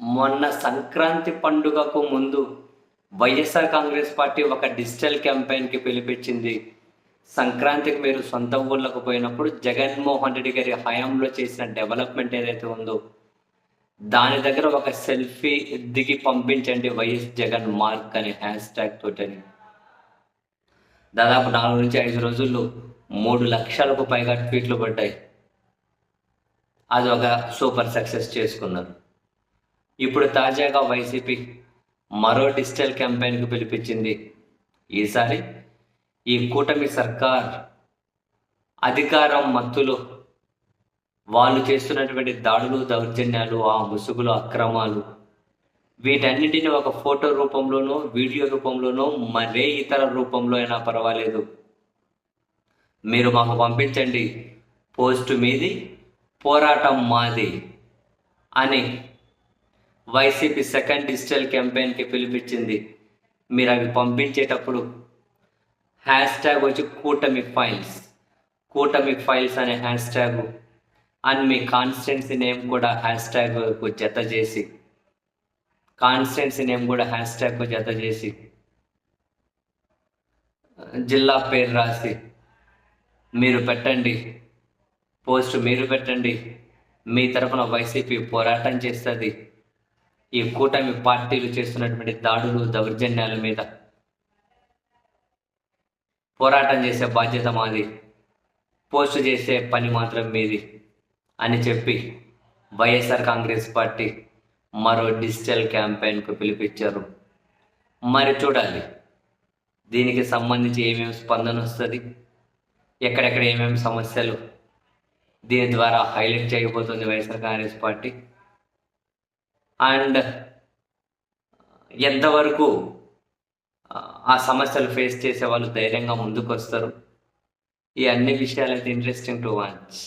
మొన్న సంక్రాంతి పండుగకు ముందు వైఎస్ఆర్ కాంగ్రెస్ పార్టీ ఒక డిజిటల్ క్యాంపెయిన్కి పిలిపించింది. సంక్రాంతికి మీరు సొంత ఊళ్ళకు పోయినప్పుడు జగన్మోహన్ రెడ్డి గారి హయాంలో చేసిన డెవలప్మెంట్ ఏదైతే ఉందో దాని దగ్గర ఒక సెల్ఫీ దిగి పంపించండి వైఎస్ జగన్ మార్క్ అనే హ్యాష్ ట్యాగ్ తోటని. దాదాపు నాలుగు నుంచి ఐదు రోజుల్లో మూడు లక్షలకు పైగా ట్వీట్లు పడ్డాయి. అది ఒక సూపర్ సక్సెస్ చేసుకున్నారు. ఇప్పుడు తాజాగా వైసీపీ మరో డిజిటల్ క్యాంపెయిన్కి పిలిపించింది. ఈసారి ఈ కూటమి సర్కార్ అధికారం మత్తులో వాళ్ళు చేస్తున్నటువంటి దాడులు దౌర్జన్యాలు ఆ ముసుగులు అక్రమాలు వీటన్నిటిని ఒక ఫోటో రూపంలోనో వీడియో రూపంలోనో మరే ఇతర రూపంలో అయినా పర్వాలేదు. మీరు మాకు పంపించండి. పోస్ట్ మీది పోరాటం మాది అని వైసీపీ సెకండ్ డిజిటల్ క్యాంపెయిన్కి పిలిపించింది మీరు అవి పంపించేటప్పుడు హ్యాష్ ట్యాగ్ వచ్చి కూటమి ఫైల్స్. కూటమి ఫైల్స్ అనే హ్యాష్ ట్యాగ్ అండ్ మీ కాన్స్టెన్సీ నేమ్ కూడా హ్యాష్ ట్యాగ్కు జత చేసి. కాన్స్టెన్సీ నేమ్ కూడా హ్యాష్ ట్యాగ్కు జత చేసి. జిల్లా పేరు రాసి మీరు పెట్టండి. పోస్ట్ మీరు పెట్టండి. మీ తరఫున వైసీపీ పోరాటం చేస్తుంది. ఈ కూటమి పార్టీలు చేస్తున్నటువంటి దాడులు దౌర్జన్యాల మీద పోరాటం చేసే బాధ్యత మాది. పోస్ట్ చేసే పని మాత్రం మీది అని చెప్పి వైఎస్ఆర్ కాంగ్రెస్ పార్టీ మరో డిజిటల్ క్యాంపెయిన్కు పిలిపించారు. మరి చూడాలి. దీనికి సంబంధించి ఏమేమి స్పందన వస్తుంది? ఎక్కడెక్కడ ఏమేమి సమస్యలు? దీని ద్వారా హైలైట్ చేయబోతుంది వైఎస్ఆర్ కాంగ్రెస్ పార్టీ. అండ్ ఎంతవరకు ఆ, సమస్యలు ఫేస్ చేసే వాళ్ళు ధైర్యంగా ముందుకు వస్తారు ఈ అన్ని విషయాలు అయితే ఇంట్రెస్టింగ్ టు వాచ్